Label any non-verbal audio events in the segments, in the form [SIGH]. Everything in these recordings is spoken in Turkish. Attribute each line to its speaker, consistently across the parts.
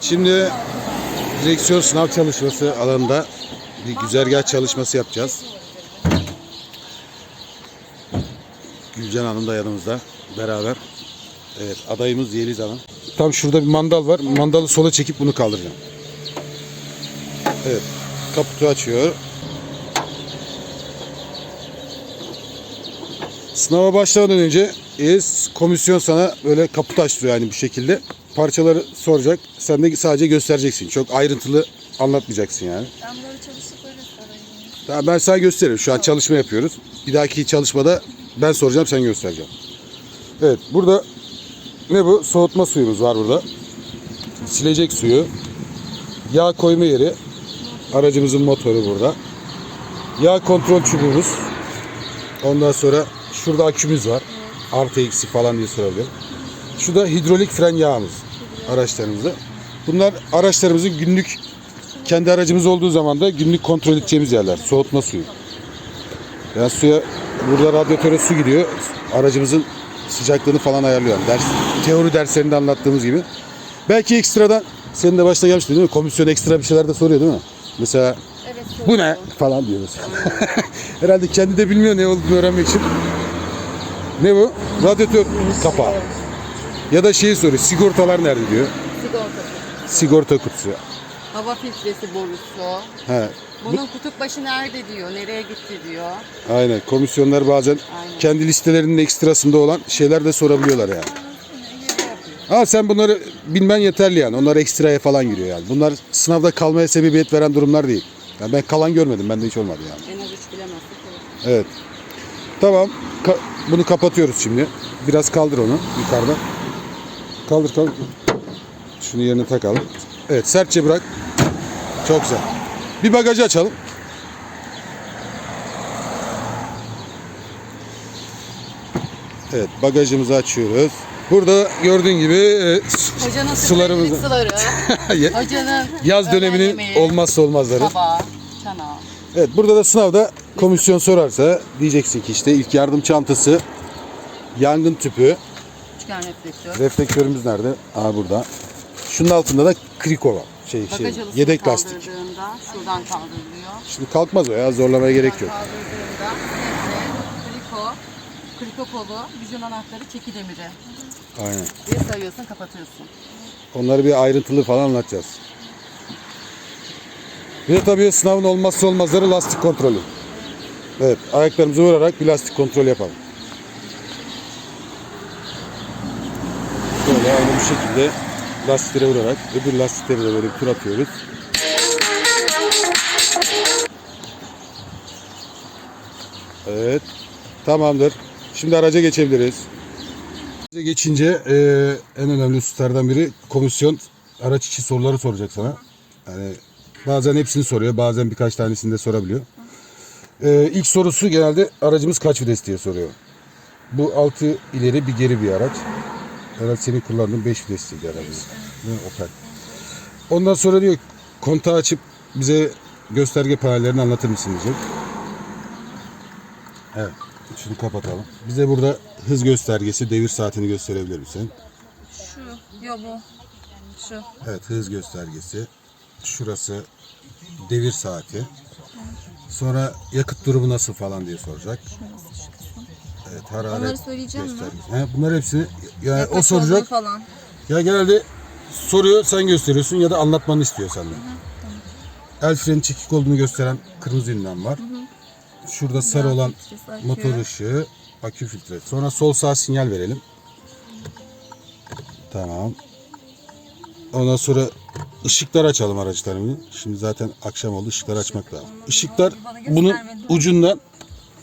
Speaker 1: Şimdi direksiyon sınav çalışması alanında bir güzergah çalışması yapacağız. Gülcan Hanım da yanımızda beraber. Evet adayımız Yeliz Hanım. Tam şurada bir mandal var. Mandalı sola çekip bunu kaldıracağım. Evet. Kaputu açıyor. Sınava başlamadan önce ES komisyon sana böyle kaput açtırıyor yani bu şekilde. Parçaları soracak. Sen de sadece göstereceksin. Çok ayrıntılı anlatmayacaksın yani.
Speaker 2: Ben böyle çalışıp öyle sorayım.
Speaker 1: Tamam, ben sana gösteririm. Şu an çalışma yapıyoruz. Bir dahaki çalışmada ben soracağım, sen göstereceğim. Evet, burada ne bu? Soğutma suyumuz var burada. Silecek suyu. Yağ koyma yeri. Aracımızın motoru burada. Yağ kontrol çubuğumuz. Ondan sonra şurada akümüz var. Artı eksi falan diye sorabilir. Şurada hidrolik fren yağımız araçlarımızda. Bunlar araçlarımızın günlük kendi aracımız olduğu zaman da günlük kontrol edeceğimiz yerler. Soğutma suyu. Yani suya burada radyatöre su gidiyor. Aracımızın sıcaklığını falan ayarlıyor. Yani ders, teori derslerinde anlattığımız gibi. Belki ekstradan senin de başta gelmişti değil mi? Komisyon ekstra bir şeyler de soruyor değil mi? Mesela
Speaker 2: Evet
Speaker 1: bu ne falan diyor mesela. [LAUGHS] Herhalde kendi de bilmiyor ne olduğunu öğrenmek için. Ne bu? Radyatör kapağı. Ya da şeyi soruyor. Sigortalar nerede diyor.
Speaker 2: Sigortası.
Speaker 1: Sigorta kutusu.
Speaker 2: Hava filtresi borusu.
Speaker 1: He.
Speaker 2: Bunun kutup başı nerede diyor, nereye gitti diyor.
Speaker 1: Aynen. Komisyonlar bazen
Speaker 2: Aynen.
Speaker 1: kendi listelerinin ekstrasında olan şeyler de sorabiliyorlar yani. Ha sen bunları bilmen yeterli yani. Onlar ekstraya falan giriyor yani. Bunlar sınavda kalmaya sebebiyet veren durumlar değil. Yani ben kalan görmedim. Bende hiç olmadı yani.
Speaker 2: En az üç bilemezsek olur.
Speaker 1: Evet. Tamam. Ka- bunu kapatıyoruz şimdi. Biraz kaldır onu yukarıda. Kaldır kaldır. Şunu yerine takalım. Evet sertçe bırak. Çok güzel. Bir bagajı açalım. Evet bagajımızı açıyoruz. Burada gördüğün gibi e, s-
Speaker 2: Hocanın
Speaker 1: sularımızı.
Speaker 2: suları. [LAUGHS] Hocanın
Speaker 1: Yaz döneminin
Speaker 2: yemeği,
Speaker 1: olmazsa olmazları.
Speaker 2: Tabağı, çanağı.
Speaker 1: Evet burada da sınavda komisyon sorarsa diyeceksin ki işte ilk yardım çantası, yangın tüpü,
Speaker 2: Üçgen reflektör.
Speaker 1: reflektörümüz nerede? Aa burada. Şunun altında da kriko var. Şey, şey,
Speaker 2: Bagaj halısını
Speaker 1: yedek lastik.
Speaker 2: kaldırdığında şuradan kaldırılıyor.
Speaker 1: Şimdi kalkmaz o ya zorlamaya gerek yok.
Speaker 2: Kaldırdığında nefret, kriko, kriko kolu, vizyon anahtarı, çeki demiri.
Speaker 1: Aynen.
Speaker 2: diye sayıyorsun, kapatıyorsun.
Speaker 1: Onları bir ayrıntılı falan anlatacağız. Bir de tabii sınavın olmazsa olmazları lastik kontrolü. Evet ayaklarımızı vurarak bir lastik kontrolü yapalım. Böyle aynı bu şekilde lastiklere vurarak öbür lastikleri de böyle bir tur atıyoruz. Evet. Tamamdır. Şimdi araca geçebiliriz. Araca geçince e, en önemli hususlardan biri komisyon araç içi soruları soracak sana. Yani bazen hepsini soruyor, bazen birkaç tanesini de sorabiliyor. E, ilk sorusu genelde aracımız kaç vites diye soruyor. Bu altı ileri bir geri bir araç. Herhalde senin kullandığın 5 vitesliydi herhalde. Değil mi? Opel. Ondan sonra diyor kontağı açıp bize gösterge panellerini anlatır mısın diyecek. Evet. Şunu kapatalım. Bize burada hız göstergesi, devir saatini gösterebilir misin?
Speaker 2: Şu, yo bu. Şu.
Speaker 1: Evet, hız göstergesi. Şurası devir saati. Sonra yakıt durumu nasıl falan diye soracak. Evet, hararet
Speaker 2: Onları söyleyeceğim mi?
Speaker 1: göstergesi. He, bunlar hepsini yani o
Speaker 2: Kaç
Speaker 1: soracak.
Speaker 2: falan.
Speaker 1: Ya genelde soruyor sen gösteriyorsun ya da anlatmanı istiyor senden. El freni çekik olduğunu gösteren kırmızı ünlem var. Şurada sarı olan
Speaker 2: filtresi, akü.
Speaker 1: motor ışığı, akü filtre. Sonra sol sağ sinyal verelim. Tamam. Ondan sonra ışıklar açalım araçlarımızı. Şimdi zaten akşam oldu ışıkları açmak lazım. Işıklar bunun ucundan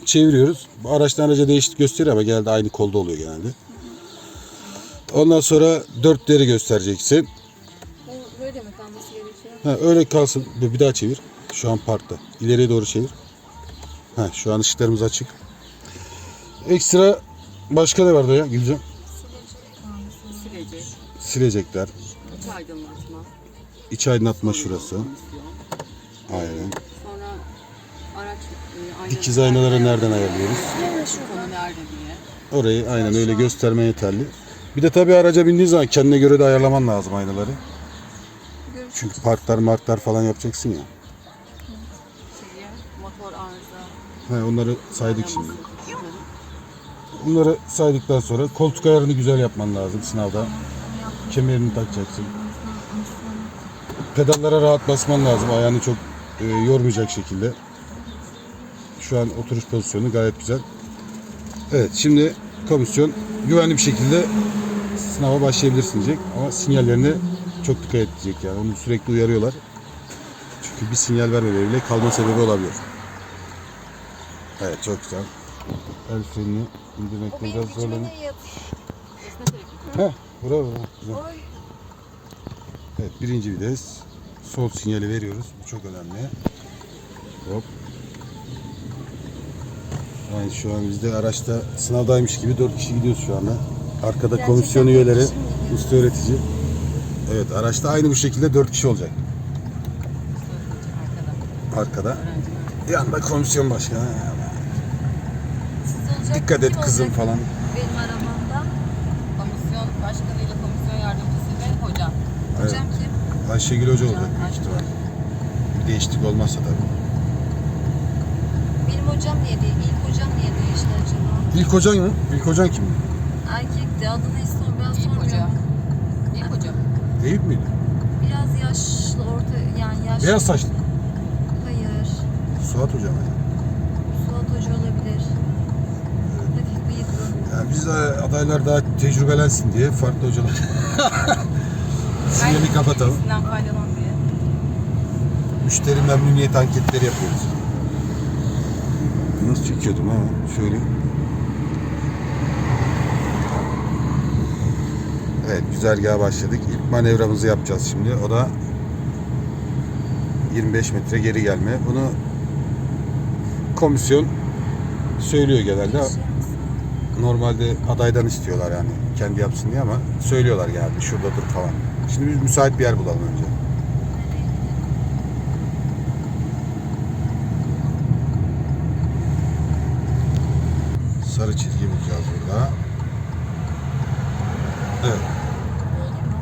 Speaker 1: çeviriyoruz. Bu araçtan araca değişiklik gösteriyor ama genelde aynı kolda oluyor genelde. Ondan sonra dörtleri göstereceksin.
Speaker 2: Bu Böyle mi kalması gerekiyor?
Speaker 1: Ha, öyle kalsın. Bir bir daha çevir. Şu an parkta. İleriye doğru çevir. Ha, şu an ışıklarımız açık. Ekstra başka ne vardı ya Gülcan?
Speaker 2: Silecek,
Speaker 1: Silecekler.
Speaker 2: iç aydınlatma.
Speaker 1: İç aydınlatma şurası. Aynen.
Speaker 2: Araç e, aynaları
Speaker 1: Dikiz aynaları nereden ayarlıyoruz?
Speaker 2: Konu nerede diye.
Speaker 1: Orayı aynen öyle gösterme yeterli. Bir de tabii araca bindiğin zaman kendine göre de ayarlaman lazım aynaları.
Speaker 3: görüşürüz.
Speaker 1: Çünkü parklar marklar falan yapacaksın ya.
Speaker 2: Şeye, motor arıza.
Speaker 1: He, onları saydık şimdi. Bunları saydıktan sonra koltuk ayarını güzel yapman lazım sınavda. Kemerini takacaksın. Pedallara rahat basman lazım. Ayağını çok e, yormayacak şekilde. Şu an oturuş pozisyonu gayet güzel. Evet şimdi komisyon güvenli bir şekilde sınava başlayabilirsin diyecek. Ama sinyallerine çok dikkat edecek yani. Onu sürekli uyarıyorlar. Çünkü bir sinyal vermemeleri bile kalma sebebi olabilir. Evet çok güzel. El frenini indirmekte biraz zorlanıyor. Heh, bravo. Güzel. Evet birinci vites. Sol sinyali veriyoruz. Bu çok önemli. Hop. Yani şu an biz de araçta sınavdaymış gibi dört kişi gidiyoruz şu anda. Arkada
Speaker 3: Gerçekten
Speaker 1: komisyon üyeleri, usta öğretici. Evet araçta aynı bu şekilde dört kişi olacak.
Speaker 2: Arkada.
Speaker 1: Yanında komisyon başkanı. Dikkat et kızım falan.
Speaker 3: Benim arabamda.
Speaker 2: Komisyon başkanıyla komisyon yardımcısı ve hocam.
Speaker 3: Hocam kim?
Speaker 1: Ayşegül Hoca olacak. Büyük ihtimal. Değişiklik olmazsa tabii.
Speaker 3: Hocam niye değil? İlk hocam niye değişti acaba?
Speaker 1: İlk hocan mı? İlk hocan kim?
Speaker 3: Erkekti. Adını hiç sor, ben
Speaker 2: İlk hoca.
Speaker 3: sormuyorum.
Speaker 2: İlk hocam.
Speaker 1: Eyüp müydü?
Speaker 3: Biraz yaşlı, orta yani yaşlı.
Speaker 1: Beyaz saçlı.
Speaker 3: Hayır.
Speaker 1: Suat Hoca mı?
Speaker 3: Suat Hoca olabilir. Hafif bıyıklı.
Speaker 1: Yani biz de adaylar daha tecrübelensin diye farklı hocalar. [LAUGHS] Sinyali kapatalım.
Speaker 2: Faydalan diye.
Speaker 1: Müşteri memnuniyet anketleri yapıyoruz. Çekiyordum ha? Şöyle. Evet güzergaha başladık. İlk manevramızı yapacağız şimdi. O da 25 metre geri gelme. Bunu komisyon söylüyor genelde. Normalde adaydan istiyorlar yani kendi yapsın diye ama söylüyorlar genelde şurada dur falan. Şimdi biz müsait bir yer bulalım önce. Sarı çizgi bulacağız burada. Evet.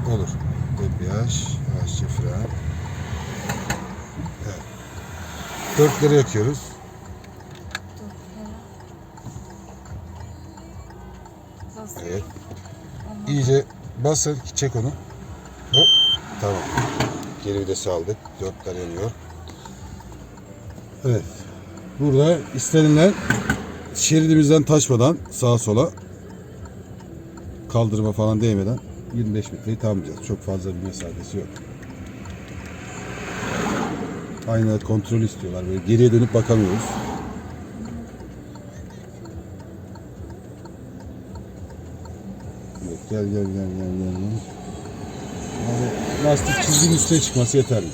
Speaker 1: Olur. Debriyaj, yavaşça fren. Evet. Dörtleri yakıyoruz. Evet. İyice basın, çek onu. Hop. Tamam. Geri vitesi aldık. Dörtler yanıyor. Evet. Burada istenilen şeridimizden taşmadan sağa sola kaldırıma falan değmeden 25 metreyi tamamlayacağız. Çok fazla bir mesafesi yok. Aynı kontrol istiyorlar. Böyle geriye dönüp bakamıyoruz. Evet, gel gel gel gel gel. gel. Lastik çizginin üstüne çıkması yeterli.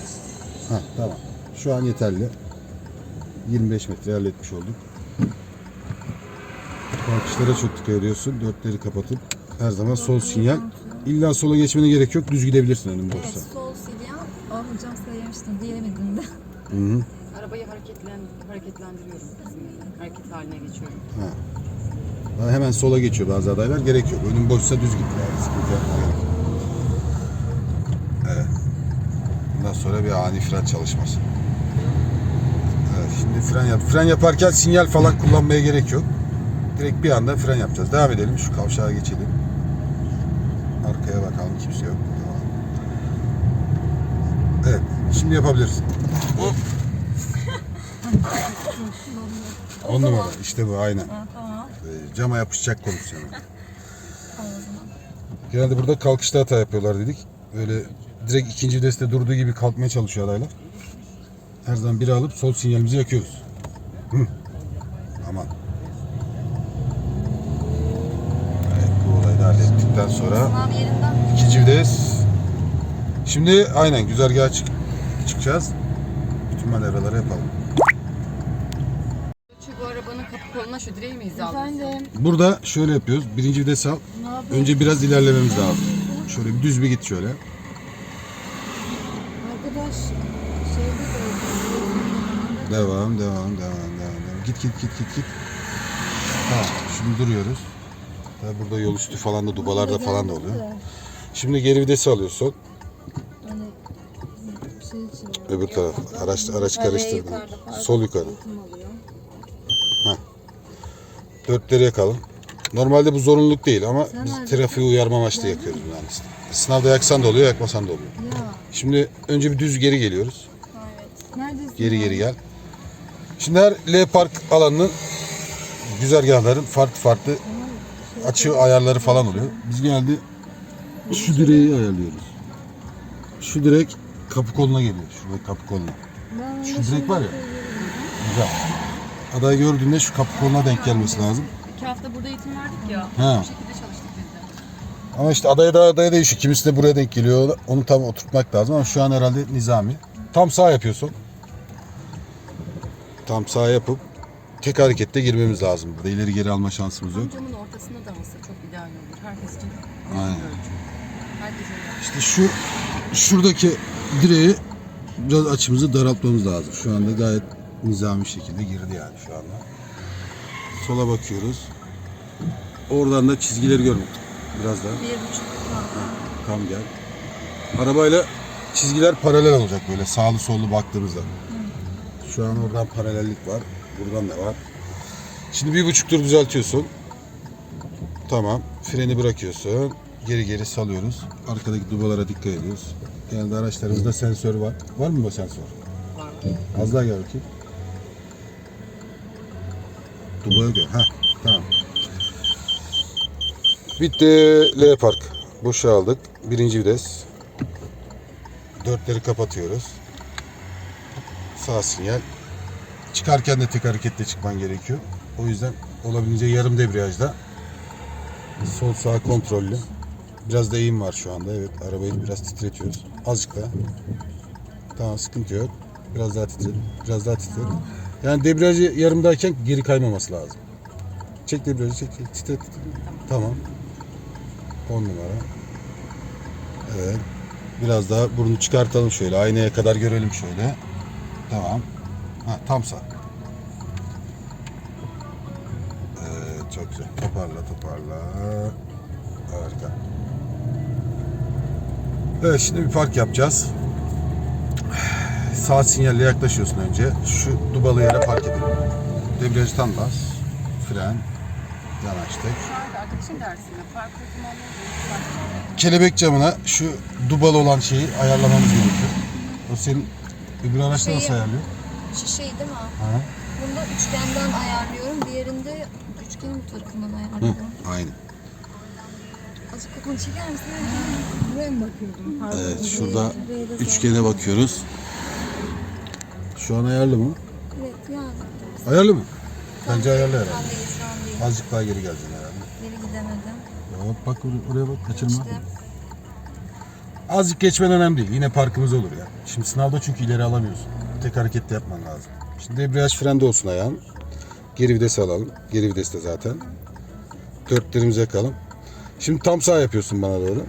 Speaker 1: Ha tamam. Şu an yeterli. 25 metre halletmiş olduk. Kalkışlara çok dikkat ediyorsun. Dörtleri kapatıp her zaman sol sinyal. İlla sola geçmene gerek yok. Düz gidebilirsin önün boşsa.
Speaker 3: Evet, sol silyan. Aa hocam söylemiştim diyemedim de.
Speaker 1: Hı hı.
Speaker 2: Arabayı hareketlen, hareketlendiriyorum. Hareket haline geçiyorum.
Speaker 1: Ha, Hemen sola geçiyor bazı adaylar. Gerek yok. Önün boşsa düz git. Yani. Sıkıntı yapma gerek yok. Evet. Bundan sonra bir ani fren çalışması. Evet, şimdi fren yap. Fren yaparken sinyal falan kullanmaya gerek yok. Direkt bir anda fren yapacağız. Devam edelim. Şu kavşağa geçelim. Arkaya bakalım. Kimse yok. Tamam. Evet. Şimdi yapabilirsin. On numara. İşte bu. Aynen.
Speaker 3: Ha, tamam.
Speaker 1: E, cama yapışacak komisyonu. [LAUGHS] Genelde burada kalkışta hata yapıyorlar dedik. Böyle direkt ikinci viteste durduğu gibi kalkmaya çalışıyor adaylar. Her zaman biri alıp sol sinyalimizi yakıyoruz. Hı. Aman. Evet bu olayı da hallettikten sonra
Speaker 3: Sınav yerinden.
Speaker 1: ikinci. Şimdi aynen güzergaha çık çıkacağız. Bütün manevraları yapalım.
Speaker 2: Şu bu arabanın kapı koluna şu direği mi?
Speaker 3: Efendim.
Speaker 1: Burada şöyle yapıyoruz. Birinci vites al. Önce biraz ilerlememiz lazım. Şöyle bir düz bir git şöyle.
Speaker 3: Arkadaş şeyde de
Speaker 1: Devam, devam, devam, devam. devam. Git, git, git, git, git. Tamam, şimdi duruyoruz. Tabii burada yol üstü falan da dubalarda falan da oluyor. Şimdi geri vitesi alıyorsun.
Speaker 3: Şey.
Speaker 1: Öbür taraf. Araç, araç karıştırdım. Sol yukarı.
Speaker 3: oluyor.
Speaker 1: Dörtleri yakalım. Normalde bu zorunluluk değil ama biz trafiği uyarma amaçlı yakıyoruz yani. Sınavda yaksan da oluyor, yakmasan da oluyor. Şimdi önce bir düz geri geliyoruz. Geri geri gel. Şimdi her L park alanının güzergahların farklı farklı açı ayarları falan oluyor. Biz geldi şu direği ayarlıyoruz. Şu direk kapı koluna geliyor. Şurada kapı koluna. Şu direk var ya. Güzel. Adayı gördüğünde şu kapı koluna denk gelmesi lazım.
Speaker 2: İki hafta burada eğitim verdik ya.
Speaker 1: Ha.
Speaker 2: Bu şekilde çalıştık biz de.
Speaker 1: Ama işte adaya da adaya değişiyor. Kimisi de buraya denk geliyor. Onu tam oturtmak lazım ama şu an herhalde nizami. Tam sağ yapıyorsun. Tam sağ yapıp tek harekette girmemiz lazım. Burada ileri geri alma şansımız yok.
Speaker 2: Camın ortasında da olsa çok ideal olur. Herkes için.
Speaker 1: Aynen.
Speaker 2: Herkesin
Speaker 1: İşte şu şuradaki direği biraz açımızı daraltmamız lazım. Şu anda gayet nizami şekilde girdi yani şu anda. Sola bakıyoruz. Oradan da çizgileri görmek. Biraz daha.
Speaker 3: Bir buçuk
Speaker 1: Tam gel. Arabayla çizgiler paralel olacak böyle sağlı sollu baktığımızda. Şu an oradan paralellik var. Buradan da var. Şimdi bir buçuk tur düzeltiyorsun. Tamam. Freni bırakıyorsun. Geri geri salıyoruz. Arkadaki dubalara dikkat ediyoruz. Genelde araçlarımızda sensör var. Var mı bu sensör?
Speaker 2: var.
Speaker 1: Az daha gel bakayım. Dubaya gel. Heh, tamam. Bitti. L park. Boşa aldık. Birinci vites. Dörtleri kapatıyoruz. Sağ sinyal. Çıkarken de tek hareketle çıkman gerekiyor. O yüzden olabildiğince yarım debriyajda. Sol sağ kontrollü. Biraz da eğim var şu anda. Evet arabayı biraz titretiyoruz. Azıcık daha. Tamam sıkıntı yok. Biraz daha titret. Biraz daha titret. Yani debriyajı yarımdayken geri kaymaması lazım. Çek debriyajı çek. çek. Titret. Tamam. 10 numara. Evet. Biraz daha burnu çıkartalım şöyle. Aynaya kadar görelim şöyle. Tamam. Ha, tam sağ. Evet, çok güzel. Toparla toparla. Harika. Evet şimdi bir park yapacağız. Sağ sinyalle yaklaşıyorsun önce. Şu dubalı yere park edelim. Debriyajı tam bas. Fren. Yanaştık.
Speaker 2: Şu anda arkadaşın dersinde park uzmanlığı
Speaker 1: kelebek camına şu dubalı olan şeyi ayarlamamız gerekiyor. O senin öbür araçta nasıl ayarlıyor?
Speaker 3: Şu şey değil mi?
Speaker 1: Ha?
Speaker 3: Bunda üçgenden ayarlıyorum. Diğerinde üçgenin bu tarafından
Speaker 1: Hı,
Speaker 3: ayarlıyorum.
Speaker 1: aynı.
Speaker 3: Azıcık kafanı çeker misin? Buraya mı bakıyordum? Pardon.
Speaker 1: Evet, şurada üçgene bakıyoruz. Şu an ayarlı mı?
Speaker 3: Evet yani.
Speaker 1: Ayarlı mı? Bence ayarlı herhalde. Azıcık daha geri geleceksin herhalde.
Speaker 3: Geri gidemedim.
Speaker 1: Hop bak oraya, oraya bak kaçırma.
Speaker 3: İşte
Speaker 1: Azıcık geçmen önemli değil. Yine parkımız olur ya. Şimdi sınavda çünkü ileri alamıyorsun. Tek harekette yapman lazım. Şimdi debriyaj frende olsun ayağın. Geri vites alalım. Geri viteste zaten. Dörtlerimize yakalım. Şimdi tam sağ yapıyorsun bana doğru.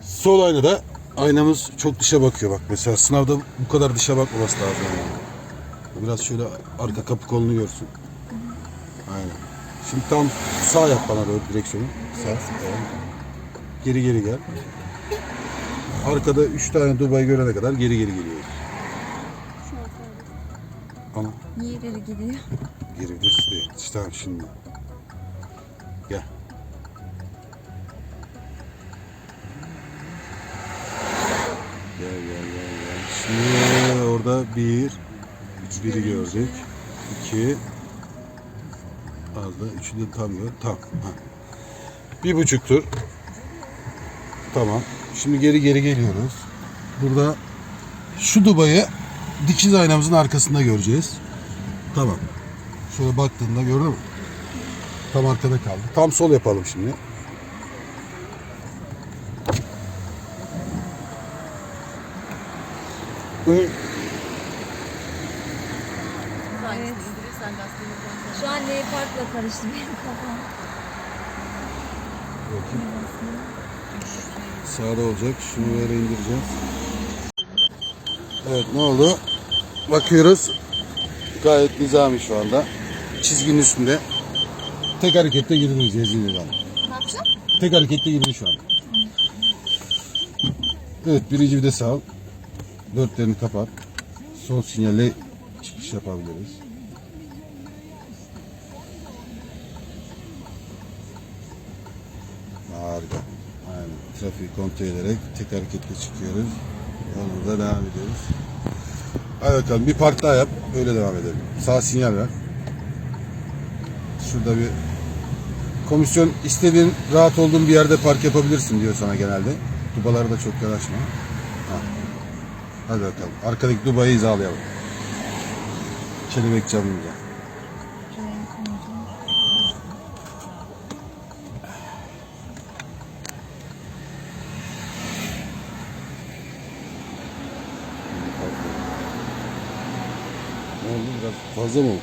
Speaker 1: Sol aynada aynamız çok dışa bakıyor bak. Mesela sınavda bu kadar dışa bakmaması lazım. Yani. Biraz şöyle arka kapı kolunu görsün. Aynen. Şimdi tam sağ yap bana doğru direksiyonu. Sağ. Geri geri gel. Arkada üç tane Dubai görene kadar geri geri geliyoruz. Ama
Speaker 3: niye ileri gidiyor?
Speaker 1: geri değil. İşte tamam şimdi. Gel. Gel gel gel gel. Şimdi orada bir, biri gördük. İki. Az da üçü de tam gör. Tam. Ha. Bir buçuk tur. Tamam. Şimdi geri geri geliyoruz. Burada şu dubayı dikiz aynamızın arkasında göreceğiz. Tamam. Şöyle baktığında gördün mü? Tam arkada kaldı. Tam sol yapalım şimdi.
Speaker 2: Kontrol
Speaker 3: Şu an Park'la karıştı benim kafam.
Speaker 1: Bakayım. Sağda olacak. Şunu böyle indireceğiz. Evet ne oldu? Bakıyoruz. Gayet nizami şu anda. Çizginin üstünde. Tek harekette girdiniz
Speaker 3: Ne yapacağım?
Speaker 1: Tek harekette girdi şu an. Evet birinci vites al. Dörtlerini kapat. Sol sinyalle çıkış yapabiliriz. Harika. Trafiği kontrol ederek tek hareketle çıkıyoruz. Yolumuza devam ediyoruz. Hadi bakalım bir park daha yap. Öyle devam edelim. Sağ sinyal ver. Şurada bir komisyon istediğin rahat olduğun bir yerde park yapabilirsin diyor sana genelde. Dubalara da çok yanaşma. Ha. Hadi bakalım. Arkadaki dubayı hizalayalım. Kelebek camımıza. Ne oldu biraz fazla mı oldu?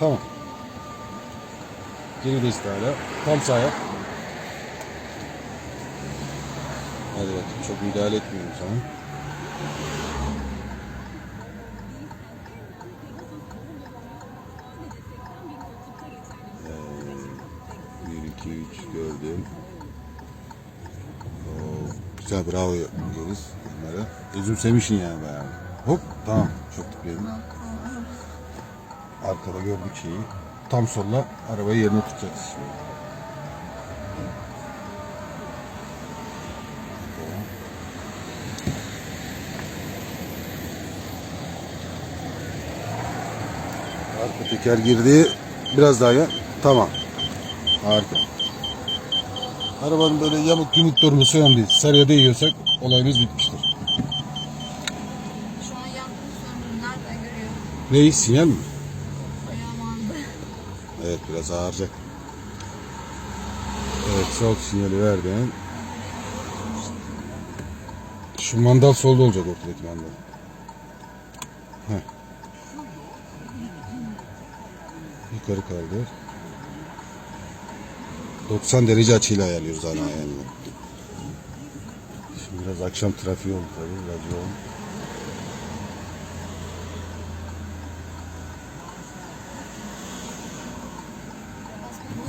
Speaker 1: Tamam. Geri de hala. Tam sağ yap. Hadi bakayım çok müdahale etmiyorum sana. Ee, bir, iki, üç gördüm. Oo, güzel bravo diyoruz onlara. Özümsemişsin yani bayağı. Hop tamam çok tıklıyorum. Arkada gördük şeyi. Tam solla arabayı yerine tutacağız. Arka teker girdi. Biraz daha ya. Tamam. Harika. Arabanın böyle yamuk yumuk durması önemli değil. Sarıya değiyorsak olayımız bitmiştir.
Speaker 3: Şu an yangın söndürdüm. Nereden görüyor?
Speaker 1: Neyi? Sinyal mi? Evet biraz ağıracak. Evet sol sinyali verdin. Şu mandal solda olacak ortadaki mandal. Heh. Yukarı kaldır. 90 derece açıyla ayarlıyoruz ana ayarını. Şimdi biraz akşam trafiği oldu tabii biraz yoğun.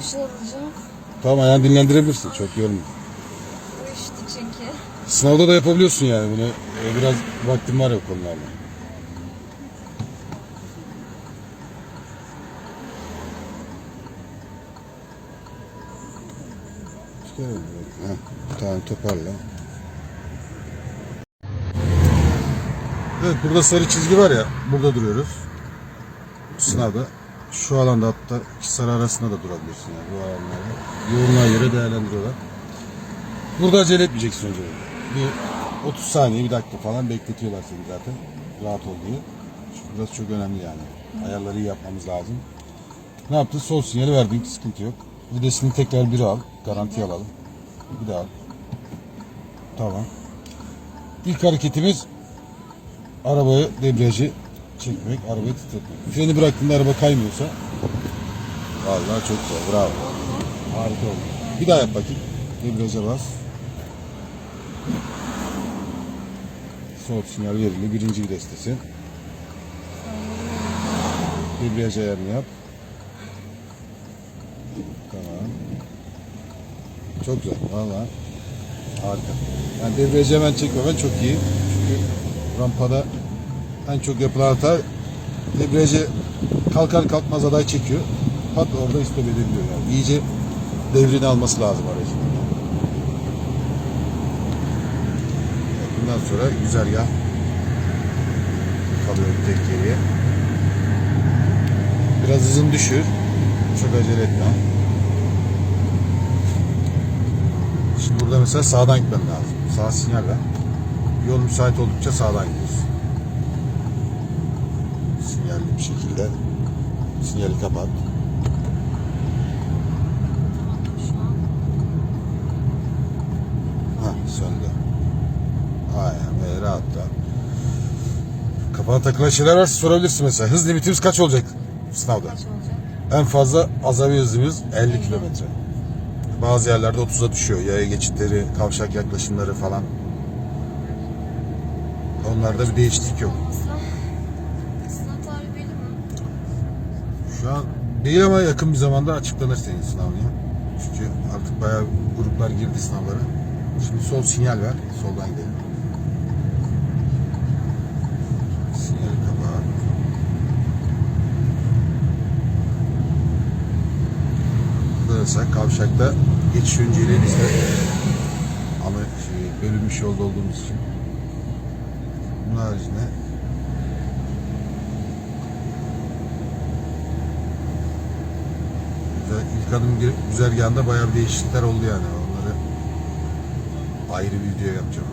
Speaker 3: Şey.
Speaker 1: Tamam ayağını dinlendirebilirsin çok yorma.
Speaker 3: Bu işti çünkü.
Speaker 1: Sınavda da yapabiliyorsun yani bunu. Ee, Biraz vaktin var ya. Çıkaralım. Heh, tamam toparla. Evet burada sarı çizgi var ya burada duruyoruz. Sınavda. Şu alanda hatta iki sarı arasında da durabilirsin yani bu alanlarda. Yoğunluğa göre değerlendiriyorlar. Burada acele etmeyeceksin önce. Bir 30 saniye, bir dakika falan bekletiyorlar seni zaten. Rahat ol diye. Çünkü Burası çok önemli yani. Ayarları iyi yapmamız lazım. Ne yaptın? Sol sinyali verdin, sıkıntı yok. Videsini tekrar bir al. Garanti alalım. Bir daha al. Tamam. İlk hareketimiz arabayı debriyajı çekmek, arabayı titretmek. Freni bıraktığında araba kaymıyorsa vallahi çok güzel. Bravo. Harika oldu. Bir daha yap bakayım. Debriyaja bas. Sol sinyal verildi. Birinci vitestesi. Debriyaj ayarını yap. Tamam. Çok güzel. Valla. Harika. Yani debriyajı hemen çekmemen çok iyi. Çünkü rampada en çok yapılan hata debriyajı kalkar kalkmaz aday çekiyor. Pat orada istop edebiliyor yani. İyice devrini alması lazım aracın. Bundan sonra güzergah kalıyor bir tek geriye. Biraz hızını düşür. Çok acele etme. Şimdi burada mesela sağdan gitmem lazım. Sağ sinyal ver. Yol müsait oldukça sağdan gidiyorsun. Sinyalli bir şekilde sinyali kapat. Ha söndü. Aynen rahat rahat. Kafana takılan şeyler varsa sorabilirsin mesela. Hız limitimiz kaç olacak sınavda?
Speaker 3: kaç olacak?
Speaker 1: En fazla azami hızımız 50 kilometre. Bazı yerlerde 30'a düşüyor. Yaya geçitleri, kavşak yaklaşımları falan. Onlarda bir değişiklik yok.
Speaker 3: Sınav, sınav tarihi belli mi?
Speaker 1: Şu an değil ama yakın bir zamanda açıklanır senin sınavın ya. Çünkü artık bayağı gruplar girdi sınavlara. Şimdi sol sinyal ver. Soldan gidelim. Sinyali kapat. Mesela kavşakta geçiş önceliğimizde ama şey, bölünmüş yolda olduğumuz için. Bunun haricinde Gü- güzergahında bayağı bir değişiklikler oldu yani. Onları ayrı bir video yapacağım.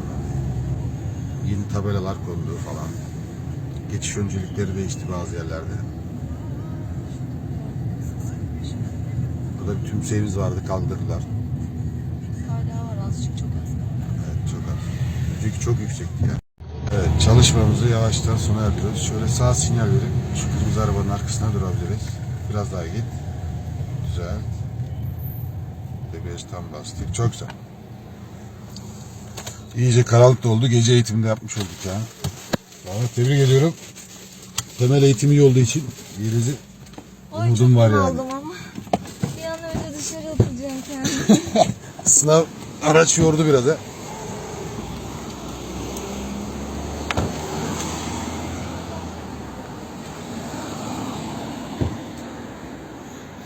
Speaker 1: Yeni tabelalar kondu falan. Geçiş öncelikleri değişti bazı yerlerde. Burada bir tümseyimiz vardı kaldırdılar.
Speaker 3: Hala var azıcık çok az.
Speaker 1: Evet çok az. Önceki çok yüksekti yani. Evet çalışmamızı yavaştan sona erdiriyoruz. Şöyle sağ sinyal verip şu kırmızı arabanın arkasına durabiliriz. Biraz daha git. Güzel. Debriyaj tam bastık. Çok güzel. İyice karanlık da oldu. Gece eğitiminde yapmış olduk ya. Evet, tebrik ediyorum. Temel eğitimi iyi olduğu için Yeliz'in Umudum var yani.
Speaker 3: aldım ama. Bir an önce dışarı atacağım kendimi. [LAUGHS]
Speaker 1: sınav araç yordu biraz ha.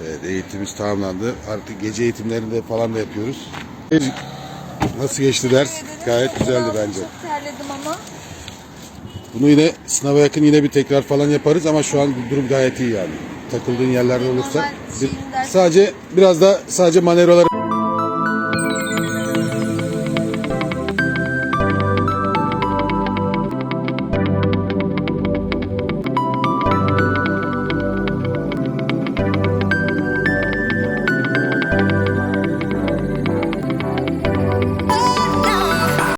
Speaker 1: Evet eğitimimiz tamamlandı. Artık gece eğitimlerinde falan da yapıyoruz. Nasıl geçti ders? Gayet güzeldi bence.
Speaker 3: Çok terledim ama.
Speaker 1: Bunu yine sınava yakın yine bir tekrar falan yaparız ama şu an durum gayet iyi yani. Takıldığın yerlerde olursa bir- sadece biraz da sadece manevraları